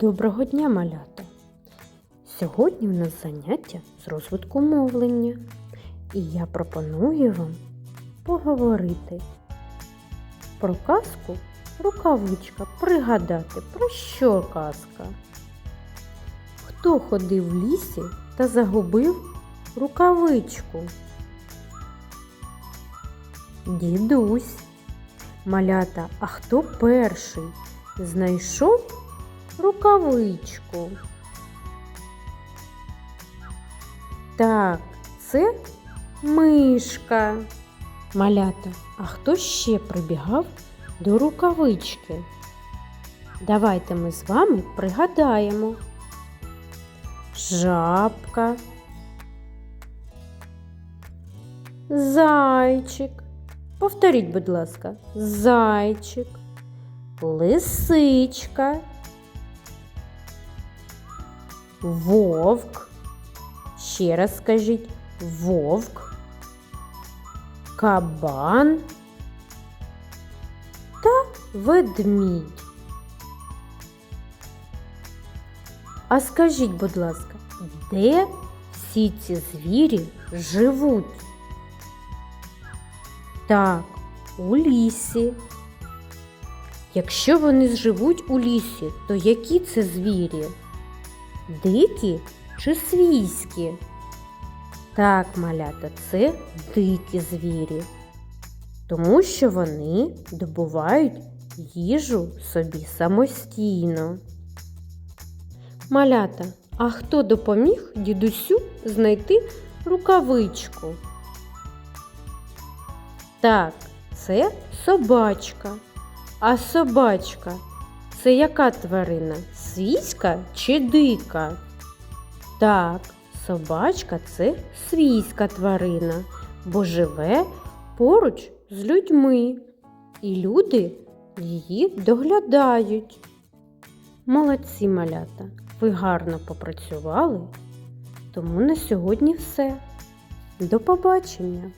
Доброго дня, малята! Сьогодні у нас заняття з розвитку мовлення, і я пропоную вам поговорити про казку рукавичка, пригадати, про що казка. Хто ходив в лісі та загубив рукавичку? Дідусь. Малята, а хто перший знайшов рукавичку? Так, це мишка. Малята, а хто ще прибігав до рукавички? Давайте ми з вами пригадаємо. Жабка, зайчик. Повторіть, будь ласка, зайчик, лисичка, вовк. Ще раз скажіть вовк, кабан та ведмідь. А скажіть, будь ласка, де всі ці звірі живуть? Так, у лісі. Якщо вони живуть у лісі, то які це звірі? Дикі чи свійські? Так, малята, це дикі звірі, тому що вони добувають їжу собі самостійно. Малята, а хто допоміг дідусю знайти рукавичку? Так, це собачка. А собачка це яка тварина? Свійська чи дика? Так, собачка це свійська тварина, бо живе поруч з людьми, і люди її доглядають. Молодці малята, ви гарно попрацювали, тому на сьогодні все. До побачення!